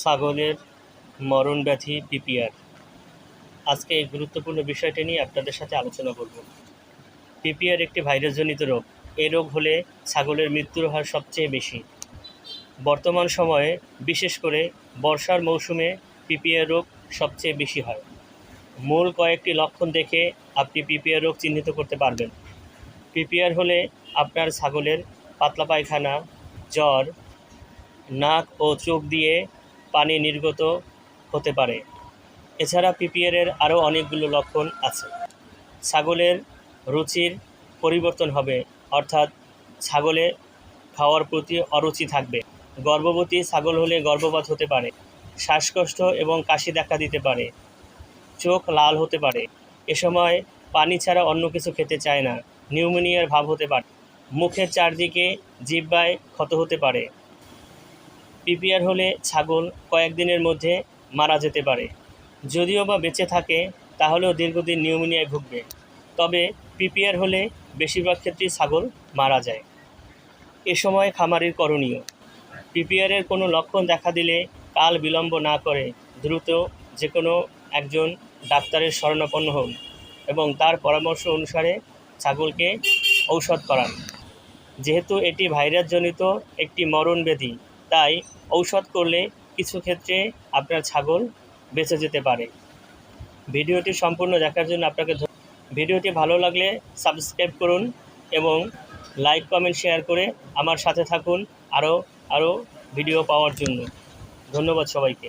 ছাগলের মরণ ব্যাধি পিপিআর। আজকে এই গুরুত্বপূর্ণ বিষয়টি নিয়ে আপনাদের সাথে আলোচনা করব। পিপিআর একটি ভাইরাসজনিত রোগ। এই রোগ হলে ছাগলের মৃত্যুর হার সবচেয়ে বেশি। বর্তমান সময়ে বিশেষ করে বর্ষার মৌসুমে পিপিআর রোগ সবচেয়ে বেশি হয়। মূল কয়েকটি লক্ষণ দেখে আপনি পিপিআর রোগ চিহ্নিত করতে পারবেন। পিপিআর হলে আপনার ছাগলের পাতলা পায়খানা, জ্বর, নাক ও চোখ দিয়ে পানি নির্গত হতে পারে। এছাড়া পিপিআরের আরও অনেকগুলো লক্ষণ আছে। ছাগলের রুচির পরিবর্তন হবে, অর্থাৎ ছাগলে খাওয়ার প্রতি অরুচি থাকবে। গর্ভবতী ছাগল হলে গর্ভপাত হতে পারে, শ্বাসকষ্ট এবং কাশি দেখা দিতে পারে, চোখ লাল হতে পারে। এ সময় পানি ছাড়া অন্য কিছু খেতে চায় না, নিউমোনিয়ার ভাব হতে পারে। মুখের চারদিকে জিহ্বায় ক্ষত হতে পারে। পিপিআর হলে ছাগল কয়েকদিনের মধ্যে মারা যেতে পারে। যদিও বা বেঁচে থাকে, তাহলেও দীর্ঘদিন নিউমোনিয়ায় ভুগবে। তবে পিপিআর হলে বেশিরভাগ ক্ষেত্রেই ছাগল মারা যায়। এ সময় খামারির করণীয়। পিপিআরের কোনো লক্ষণ দেখা দিলে কাল বিলম্ব না করে দ্রুত যে কোনো একজন ডাক্তারের শরণাপন্ন হন এবং তার পরামর্শ অনুসারে ছাগলকে ঔষধ করান। যেহেতু এটি ভাইরাসজনিত একটি মরণ ব্যাধি তাই ঔষধ করলে কিছু ক্ষেত্রে আপনার ছাগল বেঁচে যেতে পারে। ভিডিওটি সম্পূর্ণ দেখার জন্য আপনাকে ভিডিওটি ভালো লাগলে সাবস্ক্রাইব করুন এবং লাইক, কমেন্ট, শেয়ার করে আমার সাথে থাকুন আরও আরও ভিডিও পাওয়ার জন্য। ধন্যবাদ সবাইকে।